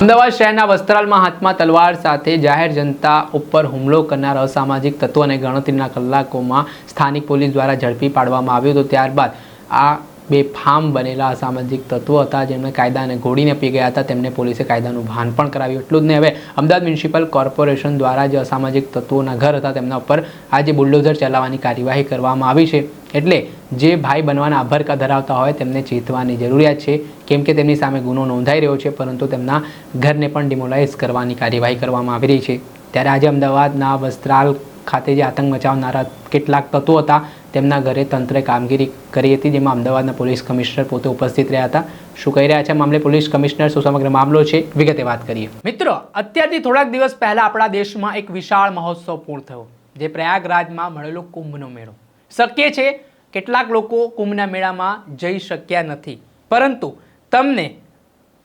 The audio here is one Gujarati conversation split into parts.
અમદાવાદ શહેરના વસ્ત્રાલમાં હાથમાં તલવાર સાથે જાહેર જનતા ઉપર હુમલો કરનાર અસામાજિક તત્વોને ગણતરીના કલાકોમાં સ્થાનિક પોલીસ દ્વારા ઝડપી પાડવામાં આવ્યો હતો. ત્યારબાદ આ બે ફામ બનેલા અસામાજિક તત્વો હતા જેમને કાયદાને ઘોડીને પી ગયા હતા. તેમને પોલીસે કાયદાનું ભાન પણ કરાવ્યું. એટલું જ નહીં, હવે અમદાવાદ મ્યુનિસિપલ કોર્પોરેશન દ્વારા જે અસામાજિક તત્વોના ઘર હતા તેમના ઉપર આજે બુલડોઝર ચલાવવાની કાર્યવાહી કરવામાં આવી છે. એટલે જે ભાઈ બનવાના આભરકા ધરાવતા હોય તેમને ચેતવાની જરૂરિયાત છે. કેમ કે તેમની સામે ગુનો નોંધાઈ રહ્યો છે, પરંતુ તેમના ઘરને પણ ડિમોલાઇઝ કરવાની કાર્યવાહી કરવામાં આવી રહી છે. ત્યારે આજે અમદાવાદના વસ્ત્રાલ ખાતે જે આતંક મચાવનારા કેટલાક તત્વો હતા તેમના ઘરે તંત્રે કામગીરી કરી હતી, જેમાં અમદાવાદના પોલીસ કમિશનર પોતે ઉપસ્થિત રહ્યા હતા. શું કહી રહ્યા છે મામલે પોલીસ કમિશનર? શું સમગ્ર મામલો છે? વિગતે વાત કરીએ. મિત્રો, અત્યારથી થોડાક દિવસ પહેલા આપણા દેશમાં એક વિશાળ મહોત્સવ પૂર્ણ થયો, જે પ્રયાગરાજમાં મળેલો કુંભનો મેળો. શક્ય છે, કેટલાક લોકો કુંભના મેળામાં જઈ શક્યા નથી. પરંતુ તમને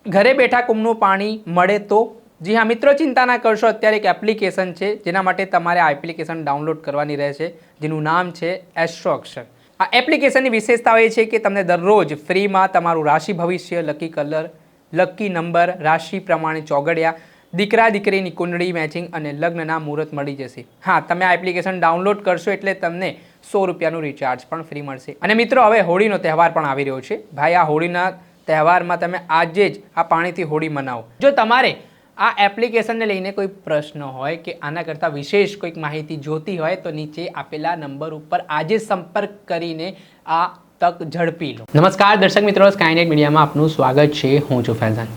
ઘરે બેઠા કુંભનું પાણી મળે તો જી હા, મિત્રો ચિંતા ના કરશો. અત્યારે એક એપ્લિકેશન છે, જેના માટે તમારે આ એપ્લિકેશન ડાઉનલોડ કરવાની રહેશે, જેનું નામ છે એસ્ટ્રો અક્ષર આ એપ્લિકેશનની વિશેષતાઓ એ છે કે તમને દરરોજ ફ્રીમાં તમારું રાશિ ભવિષ્ય લકી કલર લકી નંબર રાશિ પ્રમાણે ચોગડિયા, દીકરા, દીકરીની કુંડળી મેચિંગ અને લગ્નના મુહૂર્ત મળી જશે. હા, તમે આ એપ્લિકેશન ડાઉનલોડ કરશો એટલે તમને સો રૂપિયાનું રિચાર્જ પણ ફ્રી મળશે. અને મિત્રો, હવે હોળીનો તહેવાર પણ આવી રહ્યો છે. ભાઈ, આ હોળીના તહેવારમાં તમે આજે જ આ પાણીથી હોળી મનાવો. જો તમારે આ એપ્લિકેશનને લઈને કોઈ પ્રશ્ન હોય કે આના કરતાં વિશેષ કોઈક માહિતી જોતી હોય તો નીચે આપેલા નંબર ઉપર આજે સંપર્ક કરીને આ તક ઝડપી લો. નમસ્કાર, દર્શક મિત્રો સ્કાયનેટ મીડિયામાં આપનું સ્વાગત છે. હું છું ફૈઝાન.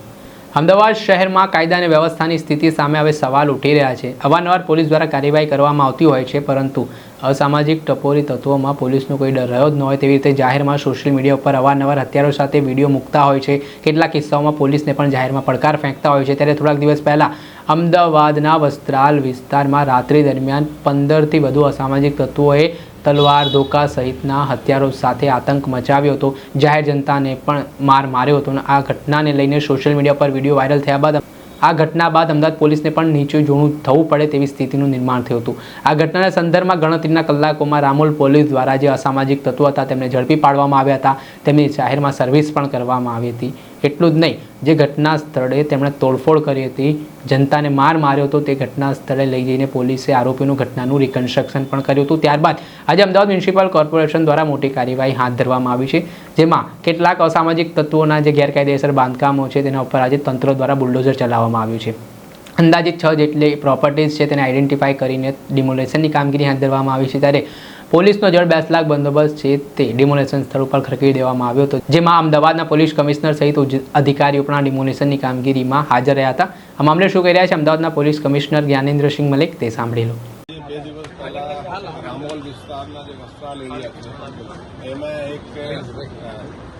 અમદાવાદ શહેરમાં કાયદા અને વ્યવસ્થાની સ્થિતિ સામે હવે સવાલ ઉઠી રહ્યા છે. અવારનવાર પોલીસ દ્વારા કાર્યવાહી કરવામાં આવતી હોય છે, પરંતુ અસામાજિક ટપોરી તત્વોમાં પોલીસનો કોઈ ડર રહ્યો જ ન હોય તેવી રીતે જાહેરમાં સોશિયલ મીડિયા ઉપર અવારનવાર હત્યારો સાથે વીડિયો મૂકતા હોય છે. કેટલાક કિસ્સાઓમાં પોલીસને પણ જાહેરમાં પડકાર ફેંકતા હોય છે. ત્યારે થોડાક દિવસ પહેલાં અમદાવાદના વસ્ત્રાલ વિસ્તારમાં રાત્રિ દરમિયાન પંદરથી વધુ અસામાજિક તત્વોએ તલવાર ધોકા સહિતના હથિયારો સાથે આતંક મચાવ્યો હતો. જાહેર જનતાને પણ માર માર્યો હતો અને આ ઘટનાને લઈને સોશિયલ મીડિયા પર વીડિયો વાયરલ થયા બાદ આ ઘટના બાદ અમદાવાદ પોલીસને પણ નીચું જોણું થવું પડે તેવી સ્થિતિનું નિર્માણ થયું હતું. આ ઘટનાના સંદર્ભમાં ગણતરીના કલાકોમાં રામોલ પોલીસ દ્વારા જે અસામાજિક તત્વો હતા તેમને ઝડપી પાડવામાં આવ્યા હતા. તેમની જાહેરમાં સર્વિસ પણ કરવામાં આવી હતી. એટલું જ નહીં. જે ઘટના સ્થળે તેમણે તોડફોડ કરી હતી, જનતાને માર માર્યો હતો, તે ઘટના સ્થળે લઈ જઈને પોલીસે આરોપીનું ઘટનાનું રિકન્સ્ટ્રક્શન પણ કર્યું હતું. ત્યારબાદ આજે અમદાવાદ મ્યુનિસિપલ કોર્પોરેશન દ્વારા મોટી કાર્યવાહી હાથ ધરવામાં આવી છે, જેમાં કેટલાક અસામાજિક તત્વોના જે ગેરકાયદેસર બાંધકામો છે, તેના ઉપર આજે તંત્ર દ્વારા બુલડોઝર ચલાવવામાં આવ્યું છે. અંદાજે છ જેટલી પ્રોપર્ટીઝ છે, તેને આઈડેન્ટિફાઈ કરીને ડિમોલેશનની કામગીરી હાથ ધરવામાં આવી છે. ત્યારે પોલીસનો જળ બેસ લાખ બંદોબસ્ત છે તે ડિમોલેશન સ્થળ ઉપર ખડકી દેવામાં આવ્યો હતો, જેમાં અમદાવાદના પોલીસ કમિશનર સહિત અધિકારીઓ પણ ડિમોલેશનની કામગીરીમાં હાજર રહ્યા હતા. આ મામલે શું કહી રહ્યા છે અમદાવાદના પોલીસ કમિશનર જ્ઞાનેન્દ્રસિંહ મલિક તે સાંભળી લો. બે દિવસ પહેલા રામોલ વિસ્તારના જે વસ્ત્રાલ એરિયા છે, એમાં એક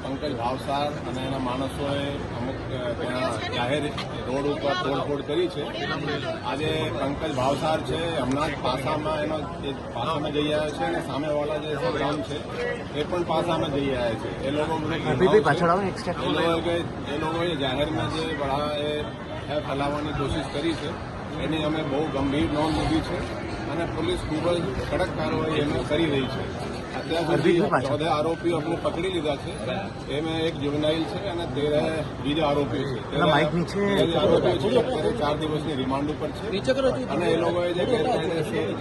પંકજ ભાવસાર અને એના માણસોએ અમુક ત્યાં જાહેર રોડ ઉપર તોડફોડ કરી છે. આજે પંકજ ભાવસાર છે હમણાં જ પાસામાં એનો જે પાસામાં જઈ આવ્યા છે અને સામેવાળા જે ગામ છે એ પણ પાસામાં જઈ આવ્યા છે. એ લોકો એ લોકોએ એ લોકોએ જાહેરમાં જે બળા એ ફેલાવવાની કોશિશ કરી છે એની અમે બહુ ગંભીર નોંધ લીધી છે અને પોલીસ ખૂબ જ કડક કાર્યવાહી એમાં કરી રહી છે. અત્યાર સુધી ચૌદ આરોપીઓ આપણે પકડી લીધા છે. એમાં એક જુવનાઇલ છે અને તેર બીજા આરોપીઓ છે. આરોપીઓ છે અત્યારે ચાર દિવસની રિમાન્ડ ઉપર છે. અને એ લોકોએ જે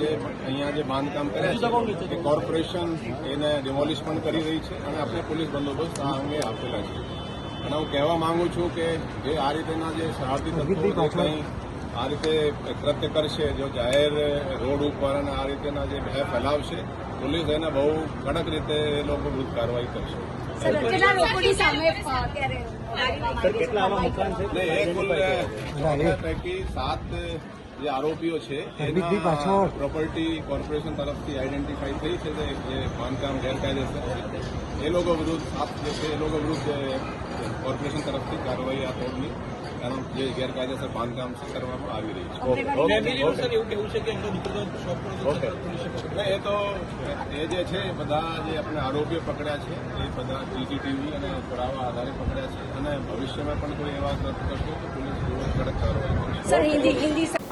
જે અહીંયા જે બાંધકામ કરે છે એ કોર્પોરેશન એને ડિમોલિશ પણ કરી રહી છે અને આપણે પોલીસ બંદોબસ્ત આ અંગે આપેલા છે. અને હું કહેવા માંગુ છું કે જે આ રીતેના જે શરાબી તત્વો કંઈ આ રીતે કૃત્ય કરશે જો જાહેર રોડ ઉપર અને આ રીતેના જે ભય ફેલાવશે પોલીસ એને બહુ કડક રીતે એ લોકો વિરુદ્ધ કાર્યવાહી કરશે. પૈકી સાત જે આરોપીઓ છે એના પ્રોપર્ટી કોર્પોરેશન તરફથી આઈડેન્ટિફાઈ થઈ છે જે જે બાંધકામ ગેરકાયદેસર છે. એ લોકો વિરુદ્ધ સાત જે છે એ લોકો વિરુદ્ધ કોર્પોરેશન તરફથી કાર્યવાહી આ તોડની કારણ જે ગેરકાયદેસર બાંધકામ છે કરવામાં આવી રહી છે. એ તો એ જે છે બધા જે આપણે આરોપીઓ પકડ્યા છે એ બધા સીસીટીવી અને પુરાવા આધારે પકડ્યા છે. અને ભવિષ્યમાં પણ કોઈ એવા કરશે તો પોલીસ કડક કાર્યવાહી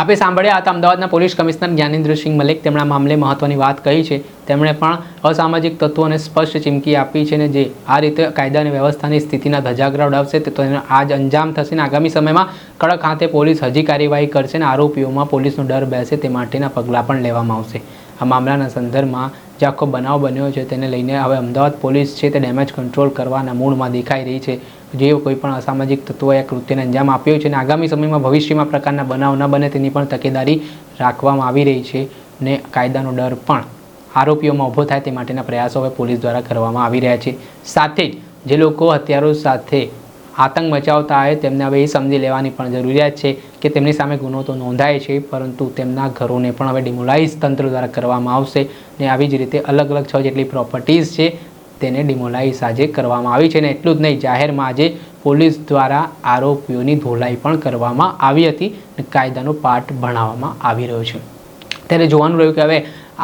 આપે સાંભળ્યા હતા અમદાવાદના પોલીસ કમિશનર જ્ઞાનેન્દ્રસિંહ મલિક. તેમણે મામલે મહત્વની વાત કહી છે. તેમણે પણ અસામાજિક તત્વોને સ્પષ્ટ ચીમકી આપી છે ને જે આ રીતે કાયદા અને વ્યવસ્થાની સ્થિતિના ધજાગરા ઉડાવશે તો એનો આજ અંજામ થશે ને આગામી સમયમાં કડક હાથે પોલીસ હજી કાર્યવાહી કરશે ને આરોપીઓમાં પોલીસનો ડર બેસે તે માટેના પગલાં પણ લેવામાં આવશે. આ મામલાના સંદર્ભમાં જે આખો બનાવ બન્યો છે તેને લઈને હવે અમદાવાદ પોલીસ છે તે ડેમેજ કંટ્રોલ કરવાના મૂળમાં દેખાઈ રહી છે. જે કોઈ પણ અસામાજિક તત્વોએ આ કૃત્યને અંજામ આપ્યો છે અને આગામી સમયમાં ભવિષ્યમાં પ્રકારના બનાવ ન બને તેની પણ તકેદારી રાખવામાં આવી રહી છે ને કાયદાનો ડર પણ આરોપીઓમાં ઊભો થાય તે માટેના પ્રયાસો હવે પોલીસ દ્વારા કરવામાં આવી રહ્યા છે. સાથે જ જે લોકો હથિયારો સાથે આતંક મચાવતા હોય તેમને હવે એ સમજી લેવાની પણ જરૂરિયાત છે કે તેમની સામે ગુનો તો નોંધાય છે, પરંતુ તેમના ઘરોને પણ હવે ડિમોલાઇઝ તંત્ર દ્વારા કરવામાં આવશે ને આવી જ રીતે અલગ અલગ છ જેટલી પ્રોપર્ટીઝ છે તેને ડિમોલાઇઝ આજે કરવામાં આવી છે ને એટલું જ નહીં, જાહેરમાં આજે પોલીસ દ્વારા આરોપીઓની ધોલાઈ પણ કરવામાં આવી હતી અને કાયદાનો પાઠ ભણાવવામાં આવી રહ્યો છે. ત્યારે જોવાનું રહ્યું કે હવે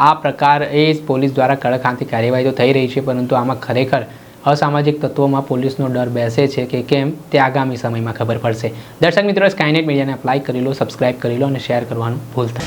આ પ્રકાર એ પોલીસ દ્વારા કડક હાથી કાર્યવાહી તો થઈ રહી છે, પરંતુ આમાં ખરેખર અસામાજિક તત્વોમાં પોલીસનો ડર બેસે છે કે કેમ તે આગામી સમયમાં ખબર પડશે દર્શક મિત્રો સ્કાયનેટ મીડિયાને અપ્લાય કરી લો સબસ્ક્રાઇબ કરી લો અને શેર કરવાનું ભૂલતા.